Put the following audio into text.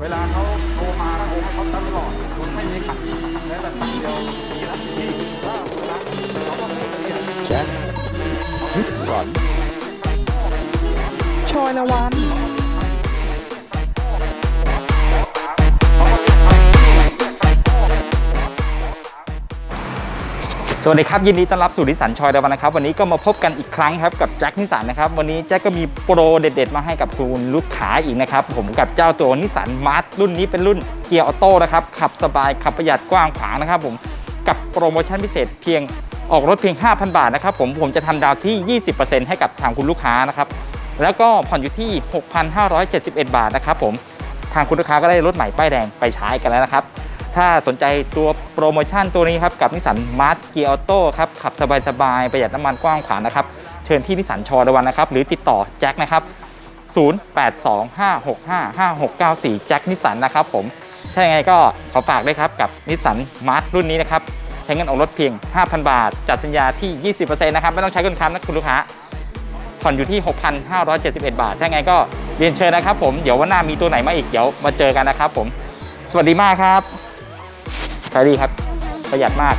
เวลาเขาโทรมาโทรให้เขาตลอดคุณไม่มีขัดแม้แต่คำเดียวดีนะพี่ว่าเวลาเขาก็พูดอย่างนี้แจ็คนิสสันชอยละวัน สวัสดีครับ ยินดีต้อนรับสู่นิสันชอยเดวันนะครับ วันนี้ก็มาพบกันอีกครั้งครับกับแจ็คนิสสันนะครับ วันนี้แจ็คก็มีโปรเด็ด ๆ มาให้กับคุณลูกค้าอีกนะครับ ผมกับเจ้าตัวนิสสันมาร์รุ่นนี้เป็นรุ่นเกียร์ออโต้นะครับ ขับสบายขับประหยัดกว้างขวางนะครับผมกับโปรโมชั่นพิเศษเพียงออกรถเพียง 5,000 บาทนะครับผมผมจะทำดาวที่ 20%ให้กับทางคุณลูกค้านะครับแล้วก็ผ่อนอยู่ที่ 6,571 บาทนะครับผมทางคุณลูกค้าก็ได้รถใหม่ป้ายแดงไปใช้กันแล้วนะครับ ถ้าสนใจตัวโปรโมชั่นตัวนี้ครับ กับนิสสันมาร์ g เกียร์ออโต้ครับ ขับสบายๆ ประหยัดน้ำมันกว้างขวางนะครับ เชิญที่นิสสันชอระวันนะครับ หรือติดต่อแจ็คนะครับ 0825655694 แจ็คนิสสันนะครับผม ถ้าอย่างไรก็ขอฝากด้วยครับ กับนิสสันมาร์รุ่นนี้นะครับ ใช้เงินออกรถเพียง 5,000 บาท จัดสัญญาที่ 20%นะครับ ไม่ต้องใช้เงินค้ำนะคุณลูกค้าผ่อนอยู่ที่ 6,571 บาท ถ้าไงก็เรียนเชิญนะครับผม เดี๋ยววันหน้ามีตัวไหนมาอีก เดี๋ยวมาเจอกันนะครับผม สวัสดีมากครับ ใช้ดีครับ ประหยัดมาก